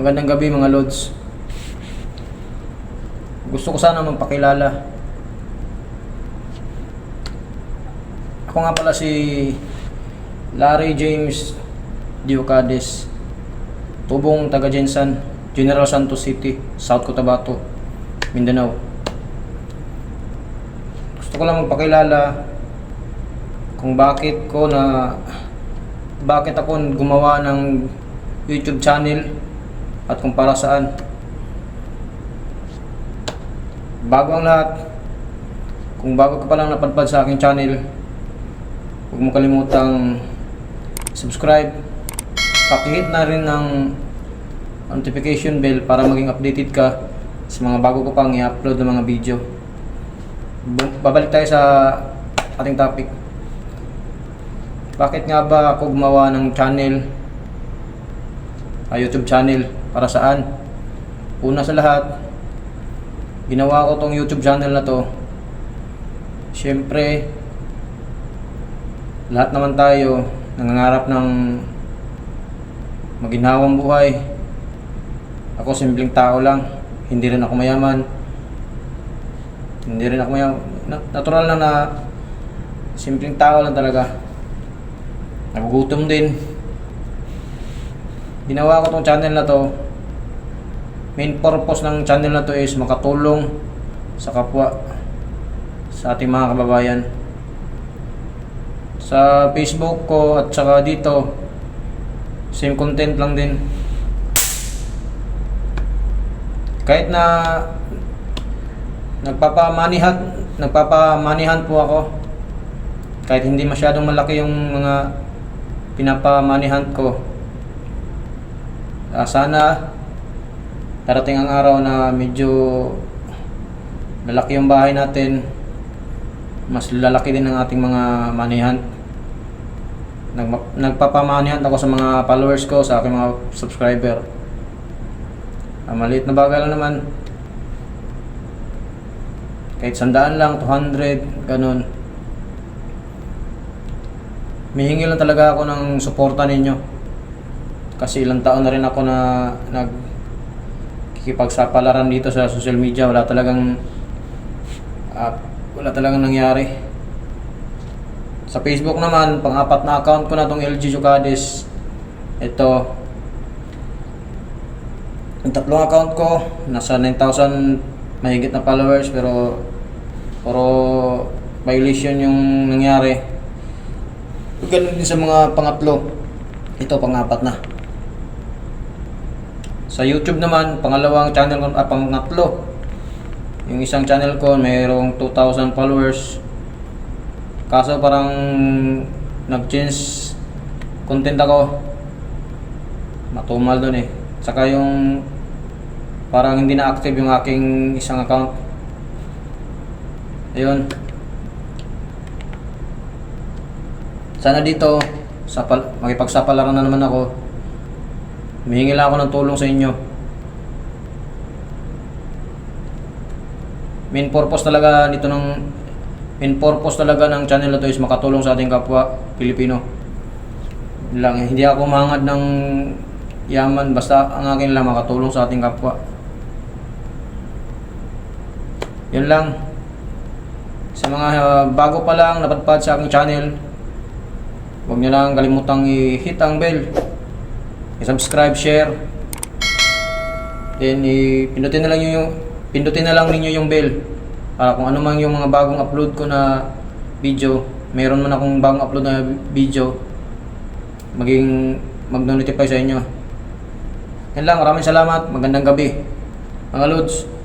Magandang gabi mga Lods. Gusto ko sana magpakilala. Ako nga pala si Larry James Diocades. Tubong taga Jensan, General Santos City, South Cotabato, Mindanao. Gusto ko lang magpakilala kung bakit ko na bakit ako gumawa ng YouTube channel at kung para saan. Bago ang lahat, kung bago ka pa lang napadpad sa aking channel, huwag mo kalimutang subscribe, pakihit na rin ng notification bell para maging updated ka sa mga bago ko pang i-upload ng mga video. Babalik tayo sa ating topic. Bakit nga ba ako gumawa ng channel, ah, YouTube channel, para saan? Una sa lahat, ginawa ko tong YouTube channel na to. Siyempre, lahat naman tayo nangangarap ng maginhawang buhay. Ako simpleng tao lang, hindi rin ako mayaman. Hindi rin ako mayaman. Na- Natural lang na simpleng tao lang talaga. Nagugutom din. Ginawa ko tong channel na to. Main purpose ng channel na to is makatulong sa kapwa sa ating mga kababayan. Sa Facebook ko at saka dito same content lang din. Kahit na nagpapamanihan nagpapamanihan po ako kahit hindi masyadong malaki yung mga pinapamanihan ko Ah, sana darating ang araw na medyo lalaki yung bahay natin. Mas lalaki din ang ating mga manihan. Nag, nagpapamanihan ako sa mga followers ko sa aking mga subscriber. Ah, maliit na bagay lang naman. Kahit sandaan lang 200 ganun. Mihingi lang talaga ako ng suporta ninyo kasi ilang taon na rin ako na nag kikipagsapalaran dito sa social media. Wala talagang ah, wala talagang nangyari. Sa Facebook naman pang-apat na account ko na tong LG Jocades ito. Yung tatlong account ko nasa 9,000 mahigit na followers pero puro violation yung nangyari. Ganun din sa mga pangatlo. Ito pang-apat na sa YouTube naman, pangalawang channel ko, ah, pangatlo. Yung isang channel ko, mayroong 2,000 followers. Kaso parang nag-change content ako. Matumal doon eh. Saka yung parang hindi na active yung aking isang account. Ayun. Sana dito, sapal, makipagsapalaran na naman ako. Humihingi lang ako ng tulong sa inyo. Main purpose talaga nito ng main purpose talaga ng channel na to is makatulong sa ating kapwa Pilipino. Lang, hindi ako mahangad ng yaman basta ang akin lang makatulong sa ating kapwa. Yun lang. Sa mga uh, bago pa lang napadpad sa aking channel, huwag niyo lang kalimutang i-hit ang bell i-subscribe, share. Then i-pindutin na lang yung pindutin na lang ninyo yung bell para kung ano man yung mga bagong upload ko na video, meron man akong bagong upload na video maging mag-notify sa inyo. Yan lang, maraming salamat. Magandang gabi. Mga Lods.